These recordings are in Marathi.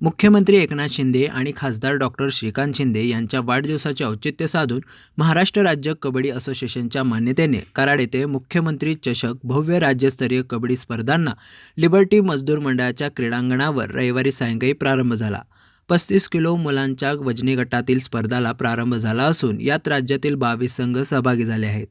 मुख्यमंत्री एकनाथ शिंदे आणि खासदार डॉक्टर श्रीकांत शिंदे यांच्या वाढदिवसाचे औचित्य साधून महाराष्ट्र राज्य कबड्डी असोसिएशनच्या मान्यतेने कराड येथे मुख्यमंत्री चषक भव्य राज्यस्तरीय कबड्डी स्पर्धांना लिबर्टी मजदूर मंडळाच्या क्रीडांगणावर रविवारी सायंकाळी प्रारंभ झाला. पस्तीस किलो मुलांच्या वजनी गटातील स्पर्धाला प्रारंभ झाला असून यात राज्यातील बावीस संघ सहभागी झाले आहेत.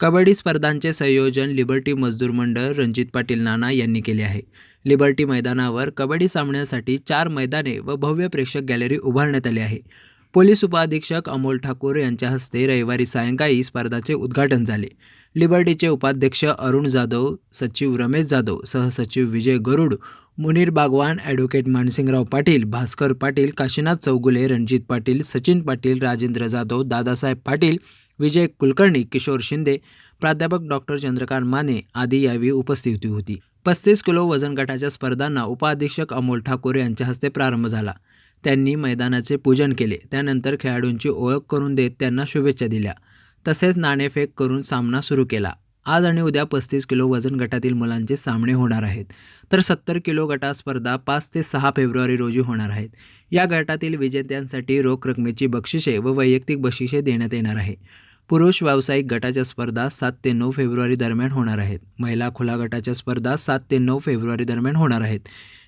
कबड्डी स्पर्धांचे संयोजन लिबर्टी मजदूर मंडळ रणजित पाटील नाना यांनी केले आहे. लिबर्टी मैदानावर कबड्डी सामन्यासाठी चार मैदाने व भव्य प्रेक्षक गॅलरी उभारण्यात आली आहे. पोलीस उपाधीक्षक अमोल ठाकूर यांच्या हस्ते रविवारी सायंकाळी स्पर्धाचे उद्घाटन झाले. लिबर्टीचे उपाध्यक्ष अरुण जाधव सचिव रमेश जाधव सहसचिव विजय गरुड मुनीर बागवान ॲडव्होकेट मानसिंगराव पाटील भास्कर पाटील काशीनाथ चौगुले रणजित पाटील सचिन पाटील राजेंद्र जाधव दादासाहेब पाटील विजय कुलकर्णी किशोर शिंदे प्राध्यापक डॉक्टर चंद्रकांत माने आदी यावेळी उपस्थिती होती. पस्तीस किलो वजन गटाच्या स्पर्धांना उपाधीक्षक अमोल ठाकूर यांच्या हस्ते प्रारंभ झाला. त्यांनी मैदानाचे पूजन केले. त्यानंतर खेळाडूंची ओळख करून देत त्यांना शुभेच्छा दिल्या. तसेच नाणेफेक करून सामना सुरू केला. आज आणि उद्या पस्तीस किलो वजन गटातील मुलांचे सामने होणार आहेत. तर सत्तर किलो गटा स्पर्धा पाच ते सहा फेब्रुवारी रोजी होणार आहेत. या गटातील विजेत्यांसाठी रोख रकमेची बक्षिसे व वैयक्तिक बक्षिसे देण्यात येणार आहे. पुरुष व्यावसायिक गटाच्या स्पर्धा सात ते नऊ फेब्रुवारी दरम्यान होणार आहेत. महिला खुला गटाच्या स्पर्धा सात ते नऊ फेब्रुवारी दरम्यान होणार आहेत.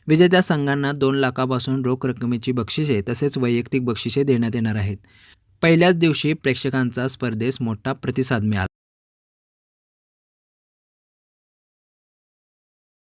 विजेत्या संघांना दोन लाखापासून रोख रकमेची बक्षिसे तसेच वैयक्तिक बक्षिसे देण्यात येणार आहेत. पहिल्याच दिवशी प्रेक्षकांचा स्पर्धेस मोठा प्रतिसाद मिळाला.